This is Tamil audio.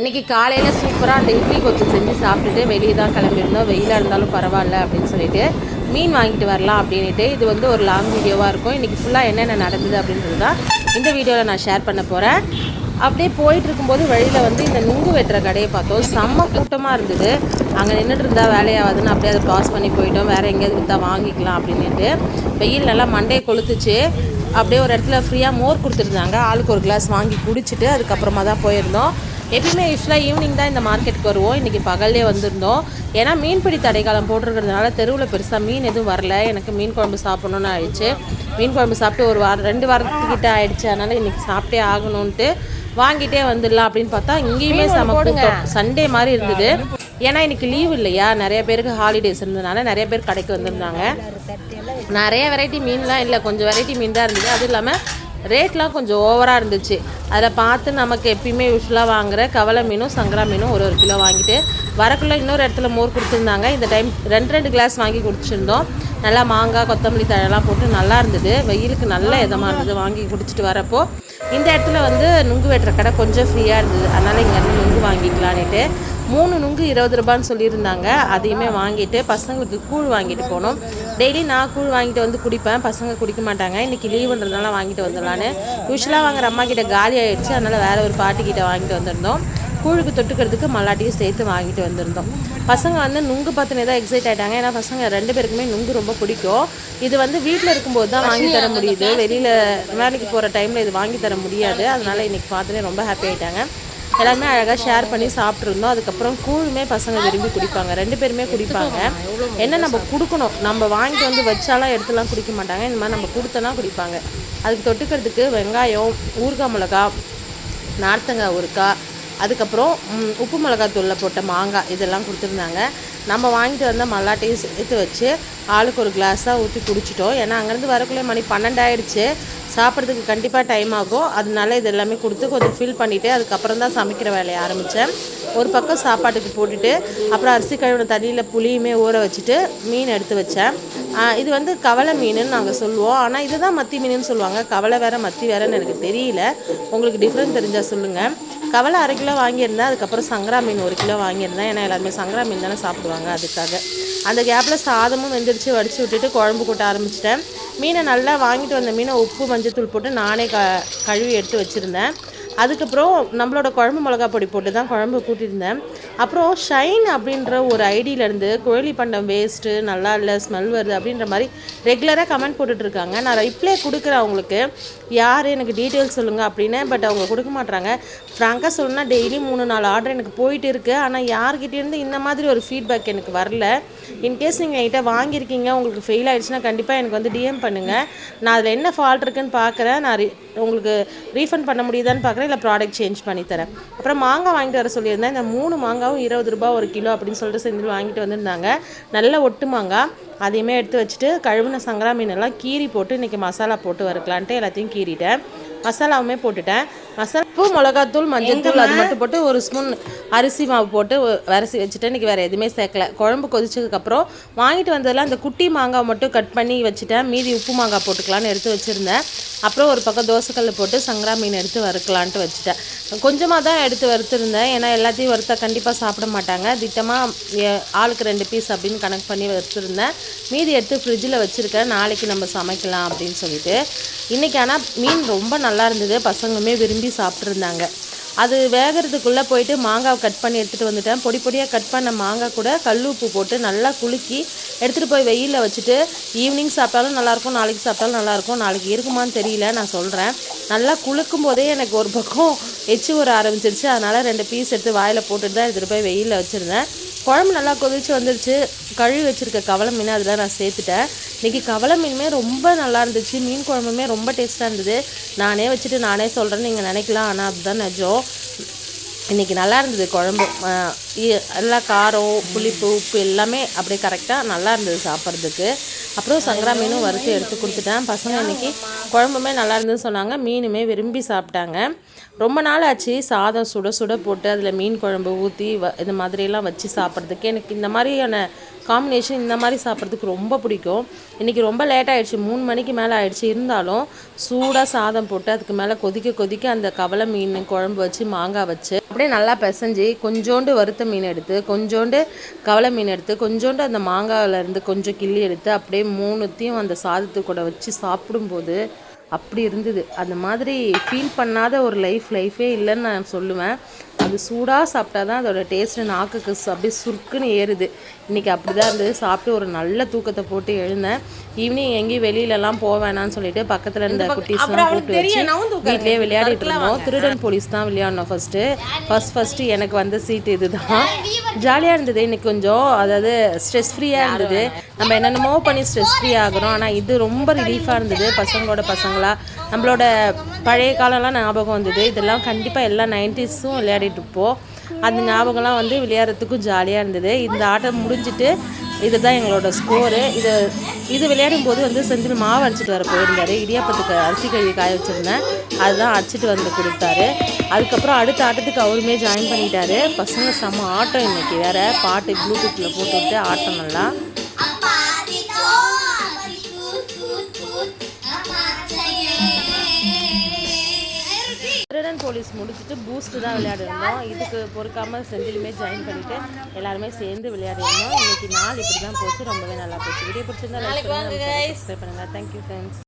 இன்றைக்கி காலையில் சூப்பராக அந்த இட்லி கொத்து செஞ்சு சாப்பிட்டுட்டு வெளியே தான் கிளம்பியிருந்தோம். வெயிலாக இருந்தாலும் பரவாயில்ல அப்படின்னு சொல்லிட்டு மீன் வாங்கிட்டு வரலாம் அப்படின்ட்டு இது வந்து ஒரு லாங் வீடியோவாக இருக்கும். இன்றைக்கி ஃபுல்லாக என்னென்ன நடந்தது அப்படின்றது தான் இந்த வீடியோவில் நான் ஷேர் பண்ண போகிறேன் அப்படியே போயிட்டு இருக்கும்போது வழியில் வந்து இந்த நுங்கு வெட்டுற கடையை பார்த்தோம். செம்ம கூட்டமாக இருந்தது. அங்கே நின்றுட்டு இருந்தால் வேலையாகாதுன்னு அப்படியே அதை பாஸ் பண்ணி போயிட்டோம். வேறு எங்கேயாவது விற்றா வாங்கிக்கலாம் அப்படின்ட்டு வெயில் நல்லா மண்டையை கொளுத்துச்சு. அப்படியே ஒரு இடத்துல ஃப்ரீயாக மோர் கொடுத்துருந்தாங்க. ஆளுக்கு ஒரு கிளாஸ் வாங்கி குடிச்சிட்டு அதுக்கப்புறமா தான் போயிருந்தோம். எப்பயுமே யூஸ்வலாக ஈவினிங் தான் இந்த மார்க்கெட்டுக்கு வருவோம். இன்றைக்கி பகல்லே வந்திருந்தோம். ஏன்னா மீன்பிடி தடைக்காலம் போட்டிருக்கிறதுனால தெருவில் பெருசாக மீன் எதுவும் வரல. எனக்கு மீன் குழம்பு சாப்பிட்ணுன்னு ஆயிடுச்சு. மீன் குழம்பு சாப்பிட்டு ஒரு வாரம் ரெண்டு வாரத்துக்கிட்ட ஆயிடுச்சு. அதனால் இன்றைக்கி சாப்பிட்டே ஆகணும்ன்ட்டு வாங்கிட்டே வந்துடலாம் அப்படின்னு பார்த்தா இங்கேயுமே செம கூட்டம். சண்டே மாதிரி இருந்தது. ஏன்னா இன்னைக்கு லீவ் இல்லையா? நிறைய பேருக்கு ஹாலிடேஸ் இருந்ததுனால நிறைய பேர் கடைக்கு வந்திருந்தாங்க. நிறைய வெரைட்டி மீன்லாம் இல்லை. கொஞ்சம் வெரைட்டி மீன் தான் இருந்தது. அதுவும் இல்லாமல் ரேட்லாம் கொஞ்சம் ஓவராக இருந்துச்சு. அதில் பார்த்து நமக்கு எப்பயுமே யூஸ்வலாக வாங்குற கவலை மீனும் சங்கரா மீனும் ஒரு ஒரு கிலோ வாங்கிட்டு வரக்குள்ளே இன்னொரு இடத்துல மோர் கொடுத்துருந்தாங்க. இந்த டைம் ரெண்டு ரெண்டு கிளாஸ் வாங்கி குடிச்சிருந்தோம். நல்லா மாங்காய் கொத்தமல்லி தழையெல்லாம் போட்டு நல்லா இருந்தது. வெயிலுக்கு நல்ல இதமாக இருந்தது வாங்கி குடிச்சிட்டு வரப்போ. இந்த இடத்துல வந்து நுங்கு வெட்டுற கடை கொஞ்சம் ஃப்ரீயாக இருந்தது. அதனால் இங்கேருந்து நுங்கு வாங்கிக்கலான்ட்டு மூணு நுங்கு இருபது ரூபான்னு சொல்லியிருந்தாங்க. அதையுமே வாங்கிட்டு பசங்களுக்கு கூழ் வாங்கிட்டு போனோம். டெய்லி நான் கூழ் வாங்கிட்டு வந்து குடிப்பேன். பசங்க குடிக்க மாட்டாங்க. இன்றைக்கி லீவுன்றதுனால வாங்கிட்டு வந்துடலான்னு. யூஸ்வலாக வாங்குற அம்மா கிட்ட காலி ஆயிடுச்சு. அதனால் வேறு ஒரு பாட்டி கிட்ட வாங்கிட்டு வந்திருந்தோம். கூழுக்கு தொட்டுக்கிறதுக்கு மல்லாட்டியும் சேர்த்து வாங்கிட்டு வந்திருந்தோம். பசங்க வந்து நுங்கு பார்த்துனே தான் எக்ஸைட் ஆகிட்டாங்க ஏன்னா பசங்க ரெண்டு பேருக்குமே நுங்கு ரொம்ப பிடிக்கும். இது வந்து வீட்டில் இருக்கும்போது தான் வாங்கி தர முடியுது. வெளியில் வேலைக்கு போகிற டைமில் இது வாங்கி தர முடியாது. அதனால் இன்றைக்கி பார்த்துனே ரொம்ப ஹாப்பி ஆகிட்டாங்க எல்லாருமே அழகாக ஷேர் பண்ணி சாப்பிட்ருந்தோம் அதுக்கப்புறம் கூழுமே பசங்க விரும்பி குடிப்பாங்க. ரெண்டு பேருமே குடிப்பாங்க. என்ன நம்ம கொடுக்கணும்? நம்ம வாங்கிட்டு வந்து வச்சாலாம் எடுத்துலாம் குடிக்க மாட்டாங்க. இந்த மாதிரி நம்ம கொடுத்தனா குடிப்பாங்க. அதுக்கு தொட்டுக்கிறதுக்கு வெங்காயம் ஊறுகாய் மிளகா நார்த்தங்காய் ஊறுக்காய் அதுக்கப்புறம் உப்பு மிளகாத்தூளில் போட்ட மாங்காய் இதெல்லாம் கொடுத்துருந்தாங்க. நம்ம வாங்கிட்டு வந்த மல்லாட்டையும் சேர்த்து வச்சு ஆளுக்கு ஒரு கிளாஸாக ஊற்றி குடிச்சிட்டோம். ஏன்னா அங்கேருந்து வரக்குள்ளே மணி பன்னெண்டாயிடுச்சு. சாப்பிட்றதுக்கு கண்டிப்பாக டைம் ஆகும். அதனால இது எல்லாமே கொடுத்து கொஞ்சம் ஃபில் பண்ணிவிட்டு அதுக்கப்புறம் தான் சமைக்கிற வேலையை ஆரம்பித்தேன் ஒரு பக்கம் சாப்பாட்டுக்கு போட்டுட்டு அப்புறம் அரிசி கழுவின தண்ணியில் புளியுமே ஊற வச்சுட்டு மீன் எடுத்து வச்சேன். இது வந்து கவலை மீனுன்னு நாங்கள் சொல்லுவோம். ஆனால் இதுதான் மத்தி மீனுன்னு சொல்லுவாங்க. கவலை வேறு மத்தி வேறன்னு எனக்கு தெரியல. உங்களுக்கு டிஃப்ரெண்ட் தெரிஞ்சால் சொல்லுங்கள் கவலை அரை கிலோ வாங்கியிருந்தேன் அதுக்கப்புறம் சங்கரா மீன் ஒரு கிலோ வாங்கியிருந்தேன் ஏன்னா எல்லாருமே சங்கரா மீன் தானே சாப்பிடுவாங்க அதுக்காக. அந்த கேப்பில் சாதமும் வெந்துடுச்சு வடித்து விட்டுட்டு குழம்பு கூட்ட ஆரம்பிச்சிட்டேன். மீனை நல்லா வாங்கிட்டு வந்த மீனை உப்பு மஞ்சத்தூள் போட்டு நானே க கழுவி எடுத்து வச்சுருந்தேன். அதுக்கப்புறம் நம்மளோட குழம்பு மிளகா பொடி போட்டு தான் குழம்பு கூட்டியிருந்தேன். அப்புறம் ஷைன் அப்படின்ற ஒரு ஐடியிலேருந்து கோழி பண்டம் வேஸ்ட்டு நல்லா இல்லை ஸ்மெல் வருது அப்படின்ற மாதிரி ரெகுலராக கமெண்ட் போட்டுட்ருக்காங்க நான் ரிப்ளை கொடுக்குறேன் அவங்களுக்கு. யார் எனக்கு டீட்டெயில்ஸ் சொல்லுங்கள் அப்படின்னு பட் அவங்க கொடுக்க மாட்றாங்க. ஃப்ராங்காக சொல்லணும்னா டெய்லி மூணு நாலு ஆர்டர் எனக்கு போயிட்டு இருக்குது ஆனால் யார்கிட்டேருந்து இந்த மாதிரி ஒரு ஃபீட்பேக் எனக்கு வரல. இன்கேஸ் நீங்கள் என்கிட்ட வாங்கியிருக்கீங்க உங்களுக்கு ஃபெயில் ஆயிடுச்சுன்னா கண்டிப்பாக எனக்கு வந்து டிஎம் பண்ணுங்கள் நான் அதில் என்ன ஃபால்ட் இருக்குன்னு பார்க்குறேன் நான் உங்களுக்கு ரீஃபண்ட் பண்ண முடியுதான்னு பார்க்குறேன் இல்லை ப்ராடக்ட் சேஞ்ச் பண்ணித்தரேன் அப்புறம் மாங்காய் வாங்கிட்டு வர சொல்லியிருந்தேன். இந்த மூணு மாங்காய் மாங்காவும் இருபது ரூபாய் ஒரு கிலோ அப்படின்னு சொல்லிட்டு செஞ்சு வாங்கிட்டு வந்திருந்தாங்க. நல்ல ஒட்டு மாங்காய். அதையுமே எடுத்து வச்சுட்டு கழுவுன சங்கரா மீனெல்லாம் கீரி போட்டு இன்றைக்கி மசாலா போட்டு வறுக்கலான்ட்டு எல்லாத்தையும் கீறிட்டேன். மசாலாவுமே போட்டுட்டேன். மசாலா உப்பு மிளகாத்தூள் மஞ்சள் அது மட்டும் போட்டு ஒரு ஸ்பூன் அரிசி மாவு போட்டு வரிசி வச்சுட்டேன். இன்றைக்கி வேறு எதுவுமே சேர்க்கல. குழம்பு கொதிச்சதுக்கப்புறம் வாங்கிட்டு வந்ததில் அந்த குட்டி மாங்காய் மட்டும் கட் பண்ணி வச்சுட்டேன். மீதி உப்பு மாங்காய் போட்டுக்கலான்னு எடுத்து வச்சுருந்தேன். அப்புறம் ஒரு பக்கம் தோசைக்கல் போட்டு சங்கரா மீன் எடுத்து வறுக்கலான்ட்டு வச்சுட்டேன். கொஞ்சமாக தான் எடுத்து வறுத்துருந்தேன். ஏன்னா எல்லாத்தையும் வறுத்தா கண்டிப்பாக சாப்பிட மாட்டாங்க. திட்டமாக ஆளுக்கு ரெண்டு பீஸ் அப்படின்னு கணக்கு பண்ணி வறுத்துருந்தேன். மீதி எடுத்து ஃப்ரிட்ஜில் வச்சுருக்கேன். நாளைக்கு நம்ம சமைக்கலாம் அப்படின்னு சொல்லிட்டு. இன்றைக்கி ஆனால் மீன் ரொம்ப நல்லா இருந்தது. பசங்களுமே விரும்பி சாப்பிட்ருந்தாங்க அது வேகிறதுக்குள்ளே போயிட்டு மாங்காய் கட் பண்ணி எடுத்துகிட்டு வந்துட்டேன். பொடி பொடியாக கட் பண்ண மாங்காய் கூட கல் உப்பு போட்டு நல்லா குலுக்கி எடுத்துகிட்டு போய் வெயிலில் வச்சுட்டு ஈவினிங் சாப்பிட்டாலும் நல்லாயிருக்கும் நாளைக்கு சாப்பிட்டாலும் நல்லாயிருக்கும் நாளைக்கு இருக்குமான்னு தெரியல நான் சொல்கிறேன் நல்லா குலுக்கும் போதே எனக்கு ஒரு பக்கம் எச்சி ஊற ஆரம்பிச்சிருச்சு. அதனால் ரெண்டு பீஸ் எடுத்து வாயில் போட்டுட்டு தான் எடுத்துகிட்டு போய் வெயிலில் வச்சுருந்தேன். குழம்பு நல்லா கொதிச்சு வந்துருச்சு. கழுவி வச்சுருக்க கவலை மீன் அதில் நான் சேர்த்துட்டேன். இன்றைக்கி கவலை மீனுமே ரொம்ப நல்லா இருந்துச்சு மீன் குழம்புமே ரொம்ப டேஸ்ட்டாக இருந்தது. நானே வச்சுட்டு நானே சொல்கிறேன்னு நீங்கள் நினைக்கலாம். ஆனால் அதுதான் நிஜம். இன்றைக்கி நல்லா இருந்தது குழம்பு அஹ் எல்லா காரம் புளிப்பு உப்பு எல்லாமே அப்படியே கரெக்டாக நல்லா இருந்தது சாப்பிட்றதுக்கு. அப்புறம் சங்கரா மீனும் வறுத்து எடுத்து கொடுத்துட்டேன். பசங்க இன்றைக்கி குழம்புமே நல்லா இருந்ததுன்னு சொன்னாங்க. மீனுமே விரும்பி சாப்பிட்டாங்க. ரொம்ப நாள் ஆச்சு. சாதம் சுட சுட போட்டு அதில் மீன் குழம்பு ஊற்றி வ இந்த மாதிரியெல்லாம் வச்சு சாப்பிட்றதுக்கு. எனக்கு இந்த மாதிரியான காம்பினேஷன் இந்த மாதிரி சாப்பிட்றதுக்கு ரொம்ப பிடிக்கும். இன்றைக்கி ரொம்ப லேட் ஆகிடுச்சு மூணு மணிக்கு மேலே ஆகிடுச்சு இருந்தாலும் சூடாக சாதம் போட்டு அதுக்கு மேலே கொதிக்க கொதிக்க அந்த கவலை மீன் குழம்பு வச்சு மாங்காய் வச்சு அப்படியே நல்லா பிசைஞ்சு கொஞ்சோண்டு வறுத்த மீன் எடுத்து கொஞ்சோண்டு கவலை மீன் எடுத்து கொஞ்சோண்டு அந்த மாங்காயில இருந்து கொஞ்சம் கிள்ளி எடுத்து அப்படியே மூணுத்தையும் அந்த சாதத்து கூட வச்சு சாப்பிடும்போது அப்படி இருந்தது. அந்த மாதிரி ஃபீல் பண்ணாத ஒரு லைஃப் லைஃபே இல்லைன்னு நான் சொல்லுவேன். அது சூடாக சாப்பிட்டா தான் அதோட டேஸ்ட்டு நாக்குக்கு அப்படியே சுருக்குன்னு ஏறுது. இன்றைக்கி அப்படி தான் இருந்தது. சாப்பிட்டு ஒரு நல்ல தூக்கத்தை போட்டு எழுந்தேன். ஈவினிங் எங்கேயும் வெளியிலலாம் போக வேணாம்னு சொல்லிட்டு பக்கத்தில் இருந்த குட்டீஸ்லாம் கூப்பிட்டு வச்சு வீட்லேயே விளையாடிட்டு இருந்தோம். திருடன் போலீஸ் தான் விளையாடணும் ஃபஸ்ட்டு ஃபஸ்ட் ஃபஸ்ட்டு எனக்கு வந்த சீட்டு இதுதான். ஜாலியாக இருந்தது. இன்னைக்கு கொஞ்சம் அதாவது ஸ்ட்ரெஸ் ஃப்ரீயாக இருந்தது. நம்ம என்னென்னமோ பண்ணி ஸ்ட்ரெஸ் ஃப்ரீ ஆகுறோம். ஆனால் இது ரொம்ப ரிலீஃபாக இருந்தது. பசங்களோட பசங்களாக நம்மளோட பழைய காலம்லாம் ஞாபகம் வந்தது. இதெல்லாம் கண்டிப்பாக எல்லா நைன்டிஸும் விளையாடிட்டு இருப்போம். அந்த ஞாபகம்லாம் வந்து விளையாடுறதுக்கும் ஜாலியாக இருந்தது. இந்த ஆட்டம் முடிஞ்சிட்டு இதுதான் எங்களோட ஸ்கோரு இது இது விளையாடும் போது வந்து செந்தில் மாவு அரைச்சிட்டு வர போயிருந்தாரு. இடியாப்பத்துக்கு அரிசி கழுவி காய வச்சுருந்தேன். அதுதான் அரைச்சிட்டு வந்து கொடுத்தாரு. அதுக்கப்புறம் அடுத்த ஆட்டத்துக்கு அவருமே ஜாயின் பண்ணிட்டாரு. பசங்க செம்ம ஆட்டம் இன்னைக்கு. வேற பாட்டு ப்ளூடூத்தில் போட்டு விட்டு ஆட்டம் நல்லா திருடன் போலீஸ் முடிச்சுட்டு பூஸ்ட் தான் விளையாடிருந்தோம். இதுக்கு பொறுக்காம செந்திலுமே ஜாயின் பண்ணிட்டு எல்லாருமே சேர்ந்து விளையாடிருந்தோம். இன்னைக்கு நாள் இப்படி தான் போச்சு. ரொம்பவே நல்லா போச்சு. வீடியோ பிடிச்சிருந்தா லைக் பண்ணுங்க சப்ஸ்கிரைப் பண்ணுங்க. Thank you friends